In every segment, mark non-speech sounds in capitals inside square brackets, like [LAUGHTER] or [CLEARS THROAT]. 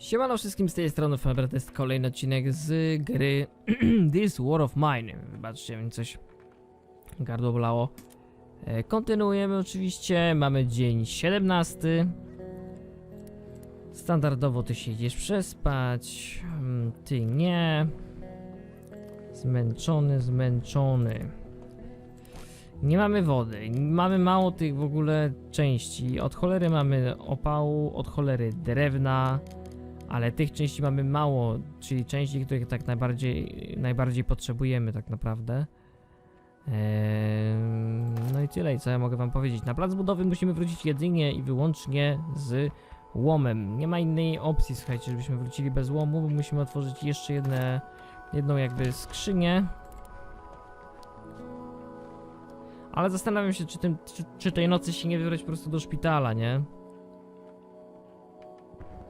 Siemano wszystkim z tej strony Faber, to jest kolejny odcinek z gry [CLEARS THROAT] This War of Mine. Wybaczcie, mi coś gardło bolało. E, Kontynuujemy oczywiście, mamy dzień 17. Standardowo ty się idziesz przespać, mm, ty nie. Zmęczony, zmęczony. Nie mamy wody, mamy mało tych w ogóle części. Od cholery mamy opału, od cholery drewna. Ale tych części mamy mało, czyli części, których tak najbardziej, najbardziej potrzebujemy tak naprawdę. Eee, no i tyle, co ja mogę wam powiedzieć. Na plac budowy musimy wrócić jedynie i wyłącznie z łomem. Nie ma innej opcji, słuchajcie, żebyśmy wrócili bez łomu, bo musimy otworzyć jeszcze jedne, jedną jakby skrzynię. Ale zastanawiam się, czy, tym, czy, czy tej nocy się nie wybrać po prostu do szpitala, nie?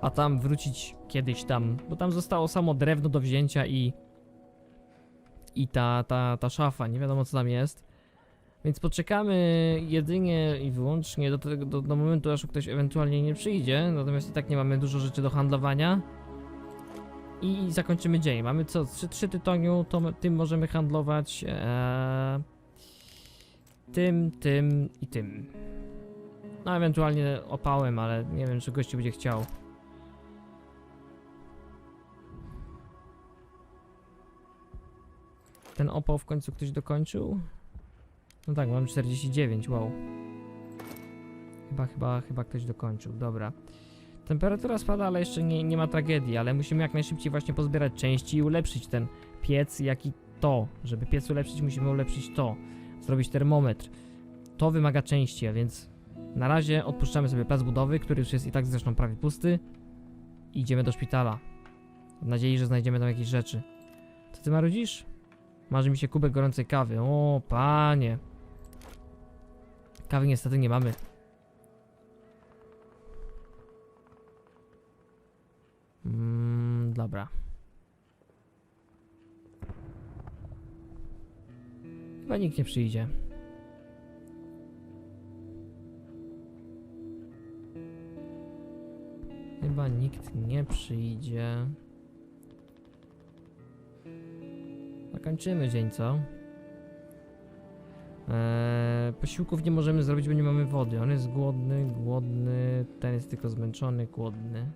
A tam wrócić kiedyś tam, bo tam zostało samo drewno do wzięcia i i ta, ta, ta szafa, nie wiadomo co tam jest. Więc poczekamy jedynie i wyłącznie do, tego, do, do momentu, aż ktoś ewentualnie nie przyjdzie, natomiast i tak nie mamy dużo rzeczy do handlowania. I zakończymy dzień. Mamy co? Trzy, trzy tytoniu, to tym możemy handlować. Eee, tym, tym i tym. No ewentualnie opałem, ale nie wiem czy gościu będzie chciał. Ten opał w końcu ktoś dokończył? No tak, mam 49, wow. Chyba, chyba, chyba ktoś dokończył, dobra. Temperatura spada, ale jeszcze nie, nie ma tragedii, ale musimy jak najszybciej właśnie pozbierać części i ulepszyć ten piec, jak i to. Żeby piec ulepszyć, musimy ulepszyć to. Zrobić termometr. To wymaga części, a więc na razie odpuszczamy sobie plac budowy, który już jest i tak zresztą prawie pusty. I idziemy do szpitala. W nadziei, że znajdziemy tam jakieś rzeczy. Co ty marudzisz? Marzy mi się kubek gorącej kawy. O, panie. Kawy niestety nie mamy. Mm, dobra. Chyba nikt nie przyjdzie. Chyba nikt nie przyjdzie. Zakończymy dzień, co? Eee, posiłków nie możemy zrobić, bo nie mamy wody. On jest głodny, głodny. Ten jest tylko zmęczony, głodny.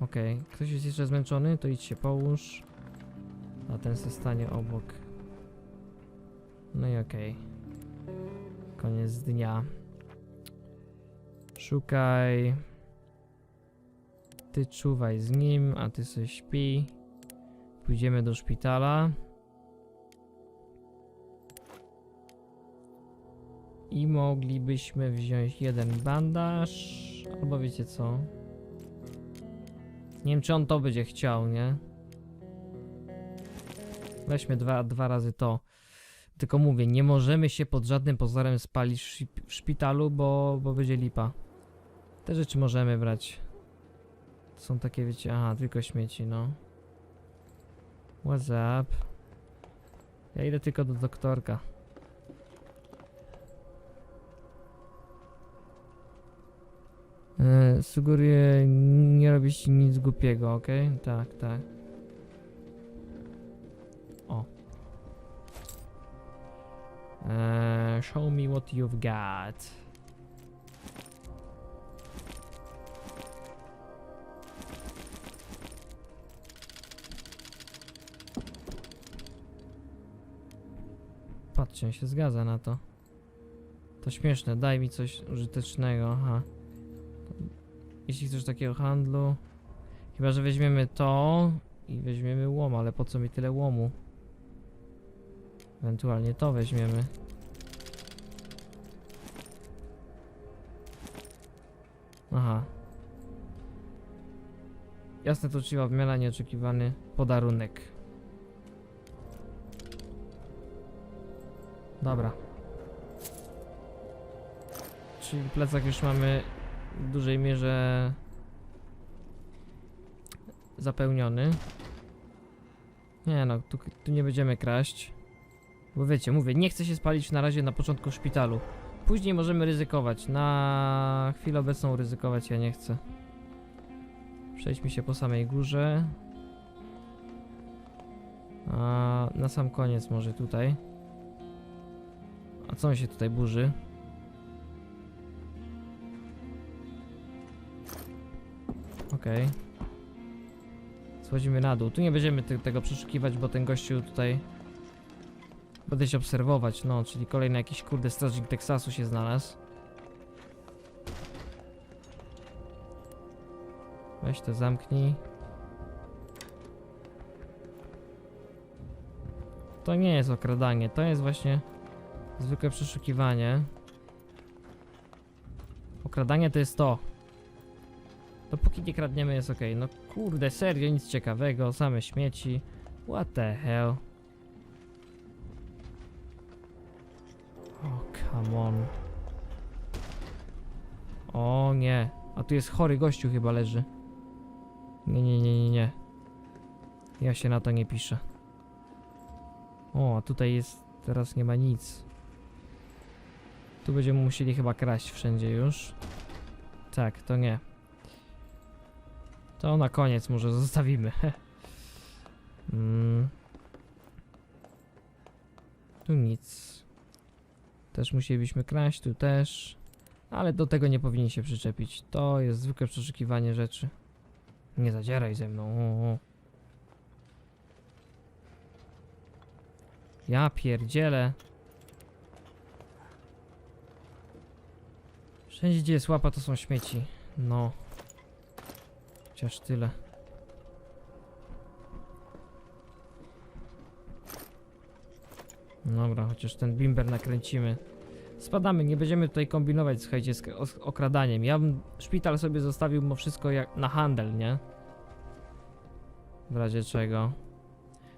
Okej, ktoś jest jeszcze zmęczony, to idź się połóż. A ten se stanie obok. No i okej. Koniec dnia. Szukaj. Ty czuwaj z nim, a ty sobie śpi. Pójdziemy do szpitala. I moglibyśmy wziąć jeden bandaż. Albo wiecie co? Nie wiem, czy on to będzie chciał, nie? Weźmy dwa, dwa razy to. Tylko mówię, nie możemy się pod żadnym pozorem spalić w szpi- w szpitalu, bo, bo będzie lipa. Te rzeczy możemy brać. To są takie, wiecie, aha, tylko śmieci, no. What's up? Ja idę tylko do doktorka. E, sugeruję nie robić nic głupiego, ok? Tak, tak. O. E, show me what you've got. Patrzcie, się zgadza na to. To śmieszne, daj mi coś użytecznego, aha. Jeśli chcesz takiego handlu. Chyba, że weźmiemy to i weźmiemy łom, ale po co mi tyle łomu? Ewentualnie to weźmiemy. Aha. Jasne, to uczciwa odmiana, nieoczekiwany podarunek. Dobra. Czyli plecak już mamy w dużej mierze zapełniony. Nie no, tu, tu nie będziemy kraść. Bo wiecie, mówię, nie chcę się spalić na razie na początku szpitalu. Później możemy ryzykować. Na chwilę obecną ryzykować ja nie chcę. Przejdźmy się po samej górze. A na sam koniec może tutaj. A co on się tutaj burzy? Okej. Schodzimy na dół. Tu nie będziemy te, tego przeszukiwać, bo ten gościu tutaj... Będę się obserwować, no, czyli kolejny jakiś kurde strażnik Teksasu się znalazł. Weź to zamknij. To nie jest okradanie, to jest właśnie zwykłe przeszukiwanie. Okradanie to jest to. Dopóki nie kradniemy jest ok. No kurde, serio, nic ciekawego, same śmieci. What the hell? O, come on. O nie. A tu jest chory gościu chyba leży. Nie, nie, nie, nie, nie. Ja się na to nie piszę. O, a tutaj jest... Teraz nie ma nic. Tu będziemy musieli chyba kraść wszędzie już. Tak, to nie. To na koniec może zostawimy. [LAUGHS] mm. Tu nic. Też musielibyśmy kraść, tu też. Ale do tego nie powinni się przyczepić. To jest zwykłe przeszukiwanie rzeczy. Nie zadzieraj ze mną. Ja pierdzielę. Wszędzie gdzie jest łapa to są śmieci. No. Chociaż tyle. Dobra, chociaż ten bimber nakręcimy. Spadamy, nie będziemy tutaj kombinować, słuchajcie, z okradaniem. Ja bym szpital sobie zostawił mimo wszystko jak na handel, nie? W razie czego.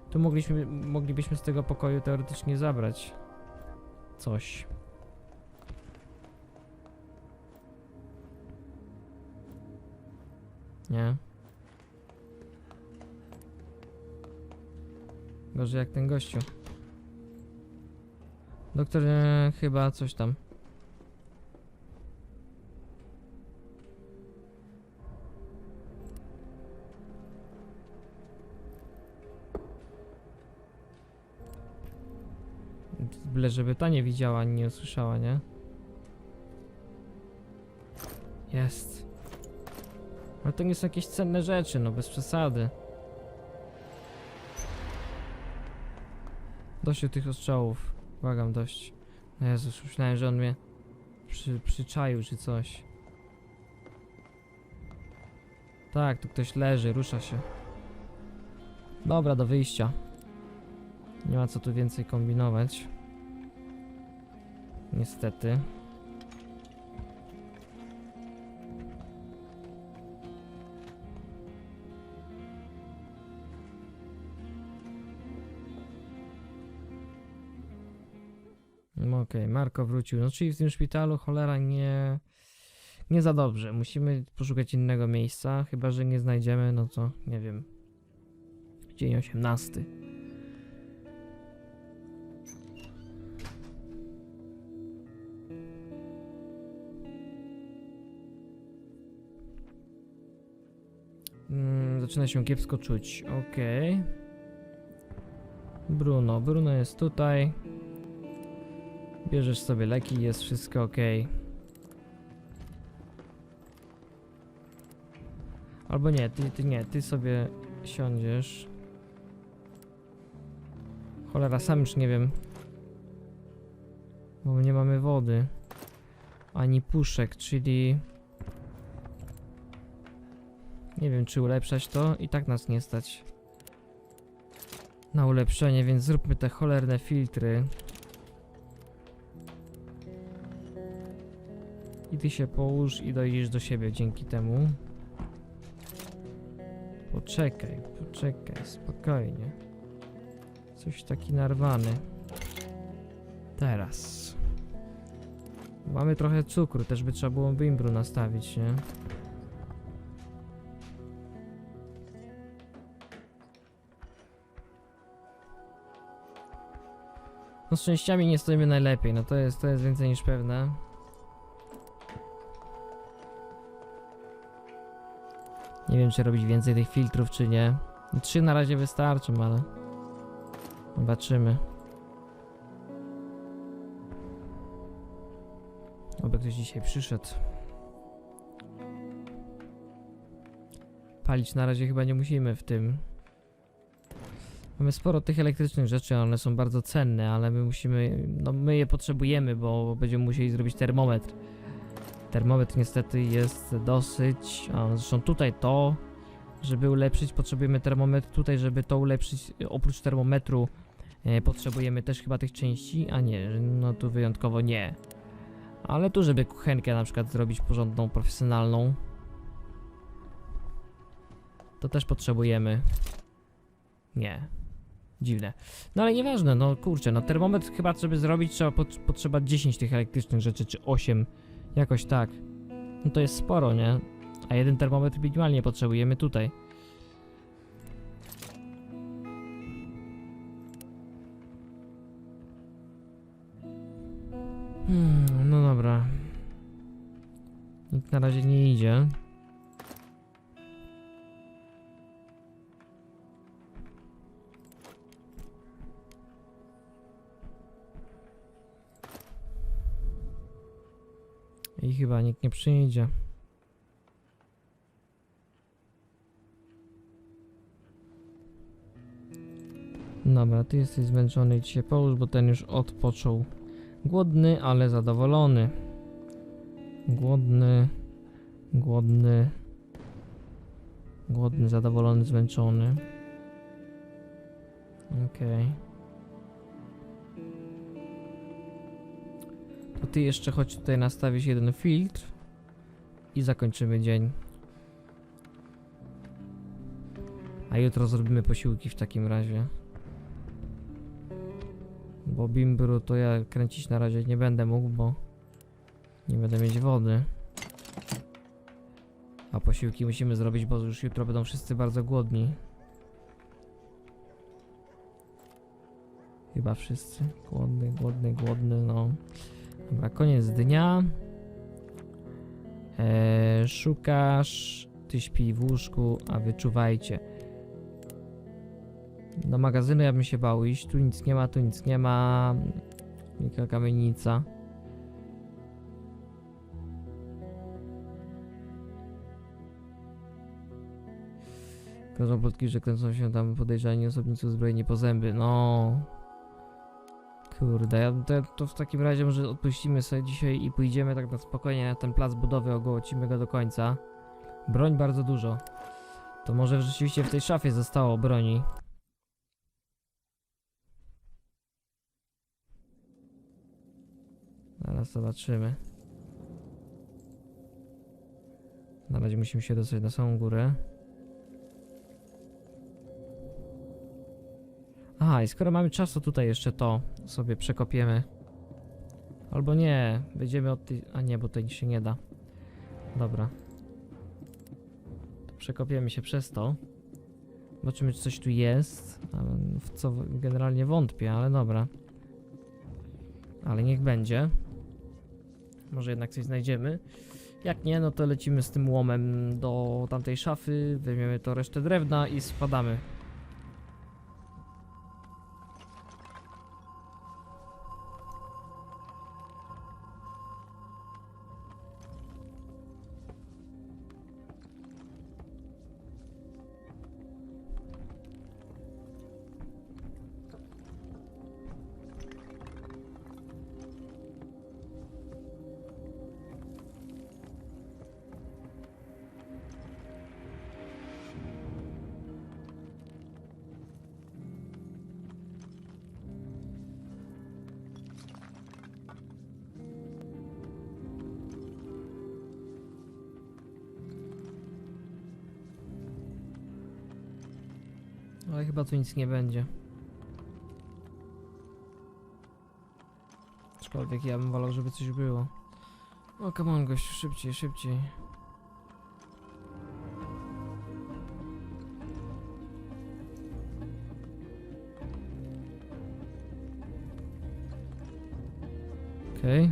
Tu mogliśmy, moglibyśmy z tego pokoju teoretycznie zabrać coś. Nie? Gorzej jak ten gościu. Doktor e, chyba coś tam. Byle żeby ta nie widziała nie usłyszała, nie? Jest. Ale to nie są jakieś cenne rzeczy, no bez przesady. Dość tych ostrzałów. Błagam, dość. No Jezus, myślałem, że on mnie przy, przyczaił czy coś. Tak, tu ktoś leży, rusza się. Dobra, do wyjścia. Nie ma co tu więcej kombinować. Niestety. Marko wrócił. No czyli w tym szpitalu cholera nie... Nie za dobrze. Musimy poszukać innego miejsca, chyba że nie znajdziemy, no to nie wiem. Dzień 18. Mm, zaczyna się kiepsko czuć. Okej. Bruno. Bruno jest tutaj. Bierzesz sobie leki, jest wszystko ok. Albo nie, ty, ty nie, ty sobie siądziesz. Cholera, sam już nie wiem. Bo nie mamy wody. Ani puszek, czyli... Nie wiem, czy ulepszać to. I tak nas nie stać. Na ulepszenie, więc zróbmy te cholerne filtry. Ty się połóż i dojdziesz do siebie dzięki temu. Poczekaj, poczekaj, spokojnie. Coś taki narwany. Teraz. Mamy trochę cukru, też by trzeba było bimbru nastawić, nie? No z częściami nie stoimy najlepiej, no to jest, to jest więcej niż pewne. Nie wiem, czy robić więcej tych filtrów, czy nie. Trzy na razie wystarczą, ale... Zobaczymy. Oby ktoś dzisiaj przyszedł. Palić na razie chyba nie musimy w tym. Mamy sporo tych elektrycznych rzeczy, one są bardzo cenne, ale my musimy, no my je potrzebujemy, bo będziemy musieli zrobić termometr. Termometr niestety jest dosyć, a zresztą tutaj to, żeby ulepszyć potrzebujemy termometr, tutaj żeby to ulepszyć, oprócz termometru e, potrzebujemy też chyba tych części, a nie, no tu wyjątkowo nie. Ale tu żeby kuchenkę na przykład zrobić porządną, profesjonalną, to też potrzebujemy. Nie. Dziwne. No ale nieważne, no kurczę, no termometr chyba żeby zrobić trzeba pot- potrzeba 10 tych elektrycznych rzeczy, czy 8. Jakoś tak. No to jest sporo, nie? A jeden termometr minimalnie potrzebujemy tutaj. Hmm, no dobra. Nikt na razie nie idzie. I chyba nikt nie przyjdzie. Dobra, ty jesteś zmęczony i ci się połóż, bo ten już odpoczął. Głodny, ale zadowolony. Głodny, głodny, głodny, zadowolony, zmęczony. Okej. Ty jeszcze chodź tutaj nastawić jeden filtr i zakończymy dzień. A jutro zrobimy posiłki w takim razie. Bo bimbru to ja kręcić na razie nie będę mógł, bo nie będę mieć wody. A posiłki musimy zrobić, bo już jutro będą wszyscy bardzo głodni. Chyba wszyscy. Głodny, głodny, głodny, no. Dobra, koniec dnia. Eee, szukasz, ty śpi w łóżku, a wyczuwajcie. Do magazynu ja bym się bał iść, tu nic nie ma, tu nic nie ma. Wielka kamienica. Krążą plotki, że kręcą się tam podejrzani osobnicy uzbrojeni po zęby. No. Kurde, ja to, to w takim razie może odpuścimy sobie dzisiaj i pójdziemy tak na spokojnie na ten plac budowy, ogołocimy go do końca. Broń bardzo dużo. To może rzeczywiście w tej szafie zostało broni. Zaraz zobaczymy. Na razie musimy się dostać na samą górę. Aha, i skoro mamy czas, to tutaj jeszcze to sobie przekopiemy. Albo nie, wyjdziemy od tej... A nie, bo to się nie da. Dobra. Przekopiemy się przez to. Zobaczymy, czy coś tu jest. W co generalnie wątpię, ale dobra. Ale niech będzie. Może jednak coś znajdziemy. Jak nie, no to lecimy z tym łomem do tamtej szafy, weźmiemy to resztę drewna i spadamy. Ale chyba tu nic nie będzie. Aczkolwiek ja bym wolał, żeby coś było. O, come on, gościu, szybciej, szybciej. Okej.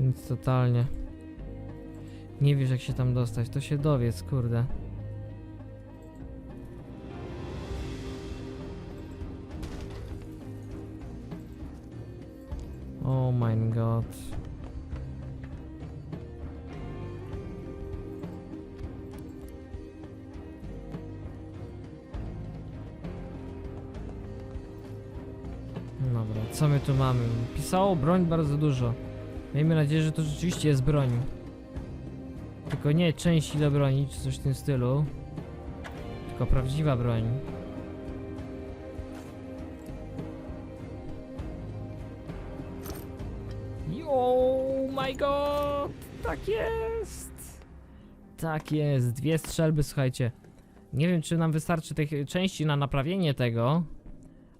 Nic totalnie. Nie wiesz jak się tam dostać, to się dowiedz, kurde. Oh my god. Dobra, co my tu mamy? Pisało broń bardzo dużo. Miejmy nadzieję, że to rzeczywiście jest broń. Tylko nie części do broni, czy coś w tym stylu. Tylko prawdziwa broń. God! Tak jest! Tak jest, dwie strzelby, słuchajcie. Nie wiem, czy nam wystarczy tych części na naprawienie tego,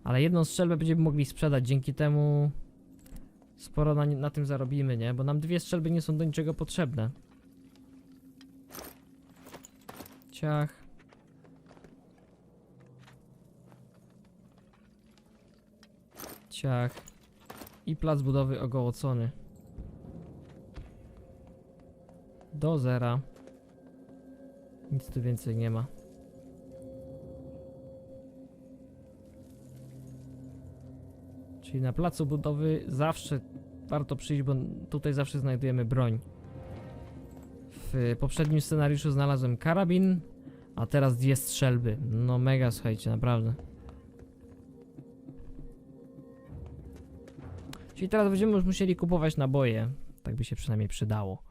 ale jedną strzelbę będziemy mogli sprzedać, dzięki temu sporo na, na tym zarobimy, nie? Bo nam dwie strzelby nie są do niczego potrzebne. Ciach. Ciach. I plac budowy ogołocony. Do zera. Nic tu więcej nie ma. Czyli na placu budowy zawsze warto przyjść, bo tutaj zawsze znajdujemy broń. W poprzednim scenariuszu znalazłem karabin, a teraz dwie strzelby. No mega, słuchajcie, naprawdę. Czyli teraz będziemy już musieli kupować naboje. Tak by się przynajmniej przydało.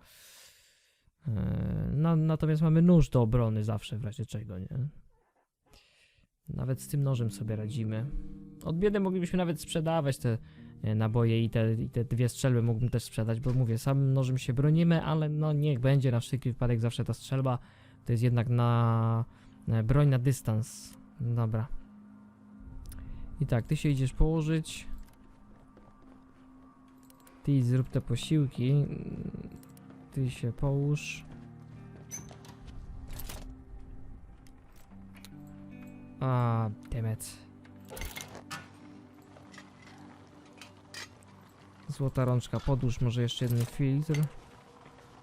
No, natomiast mamy nóż do obrony zawsze, w razie czego, nie? Nawet z tym nożem sobie radzimy. Od biedy moglibyśmy nawet sprzedawać te e, naboje i te, i te dwie strzelby mógłbym też sprzedać, bo mówię, samym nożem się bronimy, ale no niech będzie na wszelki wypadek zawsze ta strzelba. To jest jednak na, na broń na dystans. Dobra. I tak, ty się idziesz położyć. Ty zrób te posiłki. Ty się połóż. A, demet. Złota rączka, podłóż może jeszcze jeden filtr.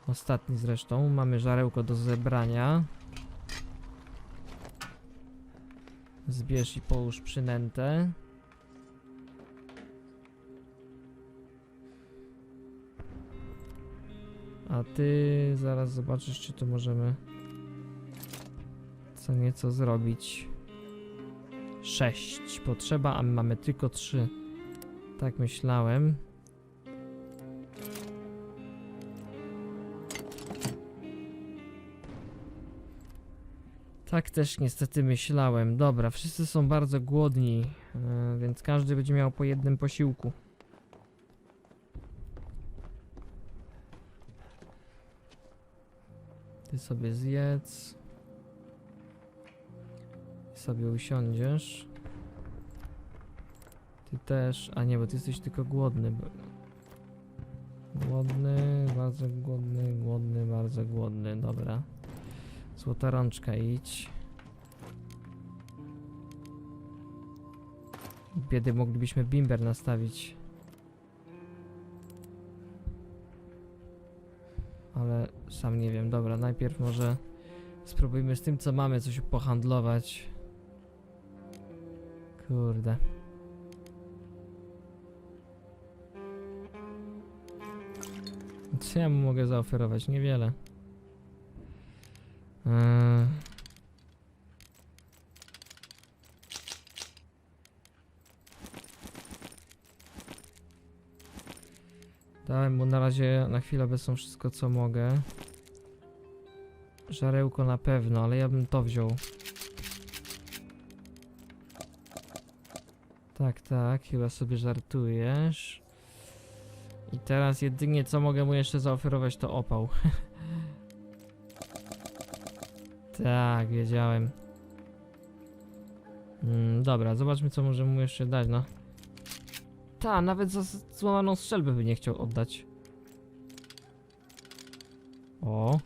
Ostatni zresztą. Mamy żarełko do zebrania. Zbierz i połóż przynętę. A ty zaraz zobaczysz, czy tu możemy co nieco zrobić. 6 potrzeba, a my mamy tylko 3. Tak myślałem. Tak też niestety myślałem. Dobra, wszyscy są bardzo głodni, yy, więc każdy będzie miał po jednym posiłku. Sobie zjedz. Sobie usiądziesz. Ty też. A nie, bo ty jesteś tylko głodny. Głodny, bardzo głodny, głodny, bardzo głodny. Dobra. Złota rączka, idź. Biedy moglibyśmy bimber nastawić. Ale sam nie wiem. Dobra, najpierw może spróbujmy z tym co mamy coś pohandlować. Kurde. Co ja mu mogę zaoferować? Niewiele. Eee. Dałem mu na razie na chwilę obecną wszystko co mogę. Żarełko na pewno, ale ja bym to wziął. Tak, tak, chyba sobie żartujesz. I teraz jedynie co mogę mu jeszcze zaoferować to opał. [LAUGHS] tak, wiedziałem. Mm, dobra, zobaczmy co możemy mu jeszcze dać, no. Ta, nawet za złamaną strzelbę by nie chciał oddać. O.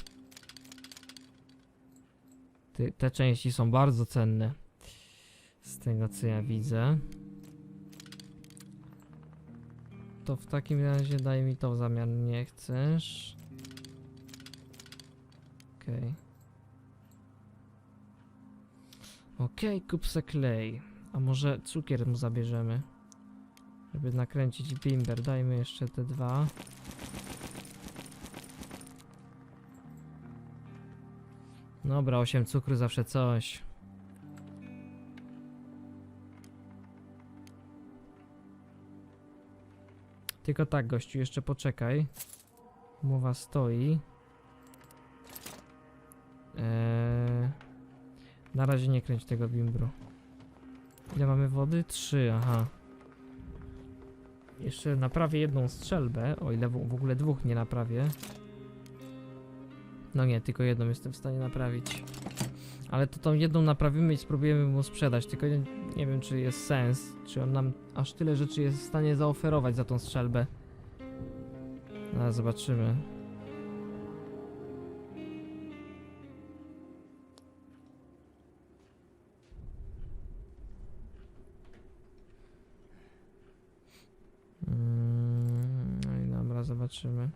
Ty, te części są bardzo cenne. Z tego co ja widzę. To w takim razie daj mi to w zamian. Nie chcesz. Okej. Okej, kup se klej. A może cukier mu zabierzemy? Żeby nakręcić bimber. Dajmy jeszcze te dwa. Dobra, 8 cukru zawsze coś. Tylko tak, gościu, jeszcze poczekaj. Mowa stoi. Eee, na razie nie kręć tego bimbru. Ile mamy wody? Trzy, aha. Jeszcze naprawię jedną strzelbę, o ile w, ogóle dwóch nie naprawię. No nie, tylko jedną jestem w stanie naprawić. Ale to tą jedną naprawimy i spróbujemy mu sprzedać, tylko nie, nie wiem czy jest sens, czy on nam aż tyle rzeczy jest w stanie zaoferować za tą strzelbę. No, zobaczymy. Zobaczymy.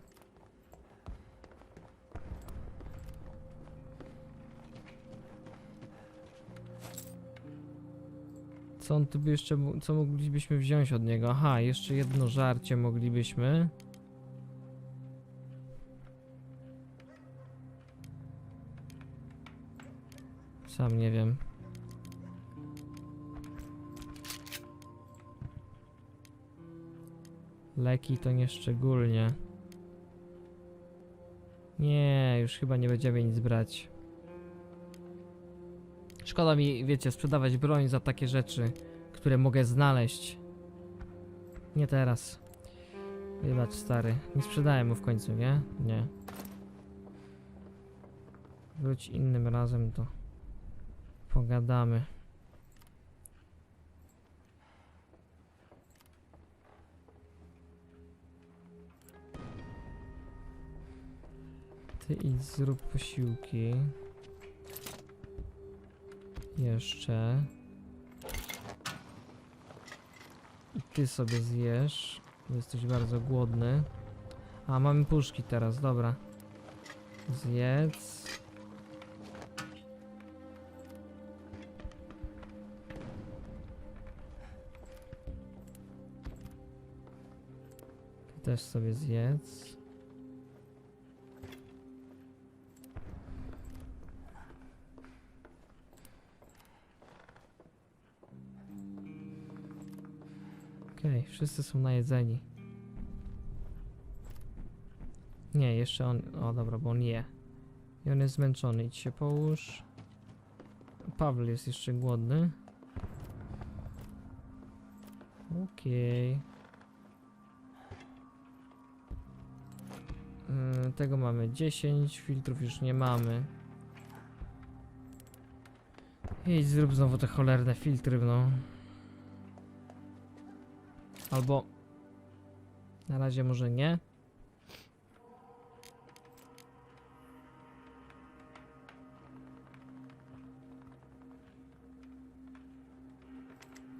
Co on tu by jeszcze, co moglibyśmy wziąć od niego? Aha, jeszcze jedno żarcie moglibyśmy. Sam nie wiem. Leki to nie szczególnie. Nie, już chyba nie będziemy nic brać. Szkoda mi, wiecie, sprzedawać broń za takie rzeczy, które mogę znaleźć. Nie teraz. Wybacz, stary. Nie sprzedałem mu w końcu, nie? Nie. Wróć innym razem, to pogadamy. Ty idź zrób posiłki. Jeszcze. I ty sobie zjesz. bo Jesteś bardzo głodny. A, mamy puszki teraz, dobra. Zjedz. Ty też sobie zjedz. Okej, wszyscy są najedzeni. Nie, jeszcze on. O dobra, bo on je. I on jest zmęczony. Idź się połóż. Paweł jest jeszcze głodny. Okej. Yy, tego mamy 10, filtrów już nie mamy. Idź zrób znowu te cholerne filtry, no. Albo na razie może nie.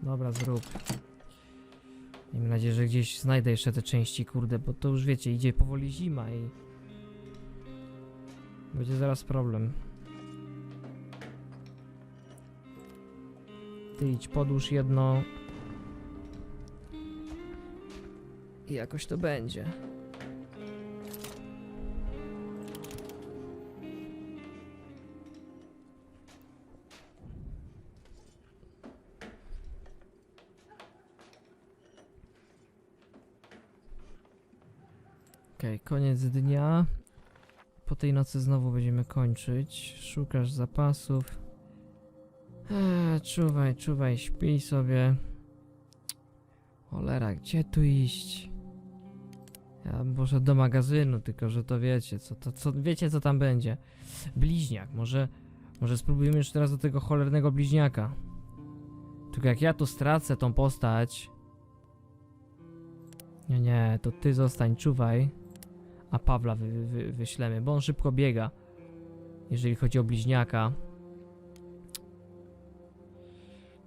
Dobra, zrób. Miejmy nadzieję, że gdzieś znajdę jeszcze te części, kurde, bo to już wiecie, idzie powoli zima i będzie zaraz problem. Ty idź, podłóż jedno, I jakoś to będzie. Okej, koniec dnia. Po tej nocy znowu będziemy kończyć. Szukasz zapasów. Eee, czuwaj, czuwaj, śpij sobie. Cholera, gdzie tu iść? Może do magazynu, tylko że to wiecie, co, to, co, wiecie co tam będzie. Bliźniak, może, może spróbujemy jeszcze raz do tego cholernego bliźniaka. Tylko jak ja tu stracę tą postać... Nie, nie, to ty zostań, czuwaj. A Pawła wy, wy, wy, wyślemy, bo on szybko biega. Jeżeli chodzi o bliźniaka.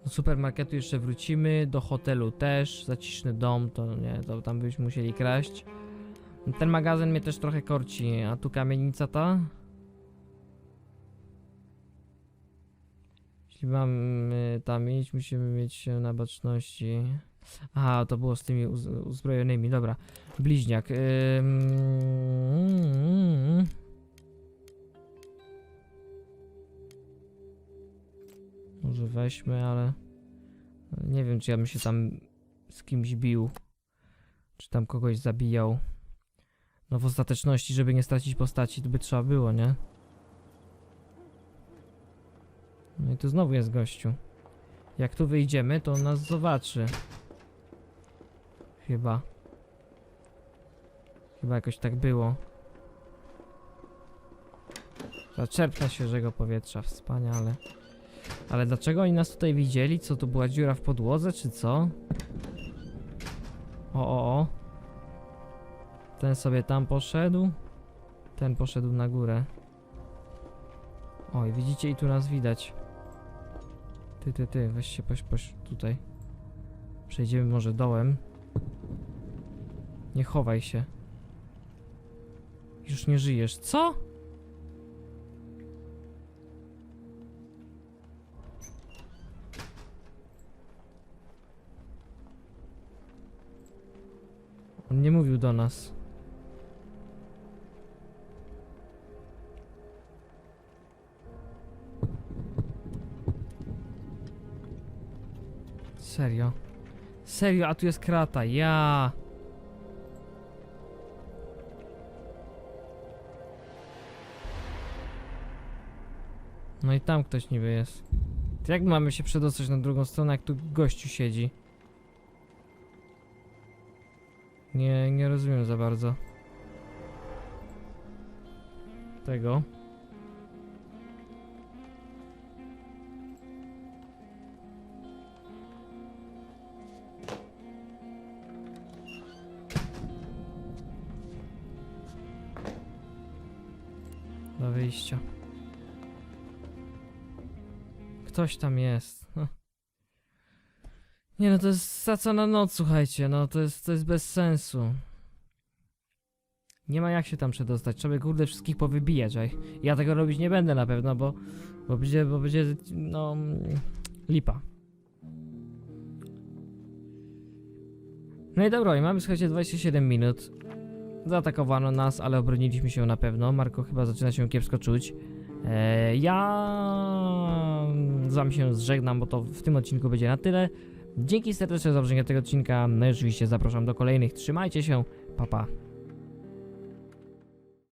Do supermarketu jeszcze wrócimy, do hotelu też, zaciszny dom, to nie, to tam byśmy musieli kraść. Ten magazyn mnie też trochę korci, a tu kamienica ta? Jeśli mamy tam iść, musimy mieć na baczności. Aha, to było z tymi uz uzbrojonymi, dobra. Bliźniak. Ym... Mm, mm. Może weźmy, ale... Nie wiem, czy ja bym się tam z kimś bił. Czy tam kogoś zabijał. No w ostateczności, żeby nie stracić postaci, to by trzeba było, nie? No i tu znowu jest gościu. Jak tu wyjdziemy, to on nas zobaczy. Chyba. Chyba jakoś tak było. Zaczerpnę świeżego powietrza, wspaniale. Ale dlaczego oni nas tutaj widzieli? Co, to była dziura w podłodze, czy co? O, o, o. Ten sobie tam poszedł. Ten poszedł na górę. Oj, widzicie, i tu nas widać. Ty, ty, ty, weź się poś, poś tutaj. Przejdziemy może dołem. Nie chowaj się. Już nie żyjesz. Co? On nie mówił do nas. Serio? Serio, a tu jest krata, ja. No i tam ktoś niby jest. To jak mamy się przedostać na drugą stronę, jak tu gościu siedzi? Nie, nie rozumiem za bardzo. Tego. Wyjścia. Ktoś tam jest. Nie no, to jest stracona noc, słuchajcie, no to jest, to jest bez sensu. Nie ma jak się tam przedostać, trzeba kurde wszystkich powybijać, a ja tego robić nie będę na pewno, bo, bo będzie, bo będzie, no, lipa. No i dobra, i mamy, słuchajcie, 27 minut. Zaatakowano nas, ale obroniliśmy się na pewno. Marko chyba zaczyna się kiepsko czuć. E, ja z wami się żegnam, bo to w tym odcinku będzie na tyle. Dzięki serdecznie za obejrzenie tego odcinka. No i oczywiście zapraszam do kolejnych. Trzymajcie się. Pa pa.